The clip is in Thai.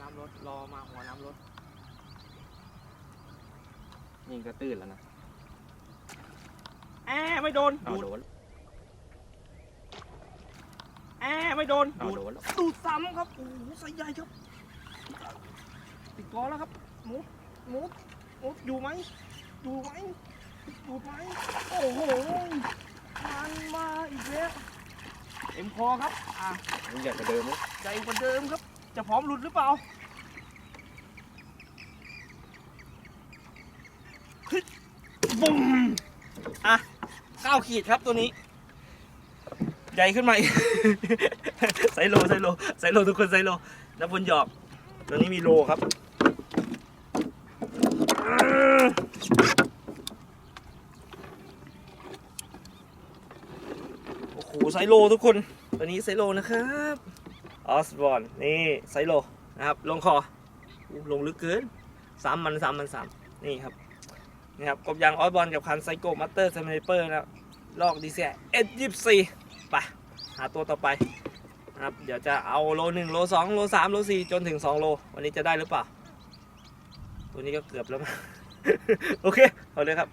น้ำลดรอมาหัวน้ำลดนี่ก็ตื้นแล้วนะแอไม่โดนเอาดูดโดนแอไม่โดนเอาดูดโดนแล้วดูดซ้ำครับโอ้โหไซส์ใหญ่ครับติดกอแล้วครับหมูหมูหมูอยู่ไหมอยู่ไหมดูดไหมโอ้โหมันมาอีกแล้วเอ็มคอครับอะมันใหญ่กว่าเดิมไหมใจกว่าเดิมครับ จะพร้อมหลุดหรือเปล่าบุ้มอะเก้าขีดครับตัวนี้ ใหญ่ขึ้นมาอีกไซโลไซโลไซโลทุกคนไซโลนับบนหยอก ตัวนี้มีโลครับโอ้โหไซโลทุกคนตัวนี้ไซโลนะครับ ออสบอนนี่ไซโลนะครับลงคอลงลึกเกินสามมันสามมันสามนี่ครับนี่ครับกบยางออสบอลกับคันไซโกมัตเตอร์เซมิเปอร์นะครับลอกดีเซียเอสยี่สี่ไปหาตัวต่อไปนะครับเดี๋ยวจะเอาโลหนึ่งโลสองโลสามโลสี่จนถึงสองโล วันนี้จะได้หรือเปล่า ตัวนี้ก็เกือบแล้วมั้งโอเค เอาเลยครับ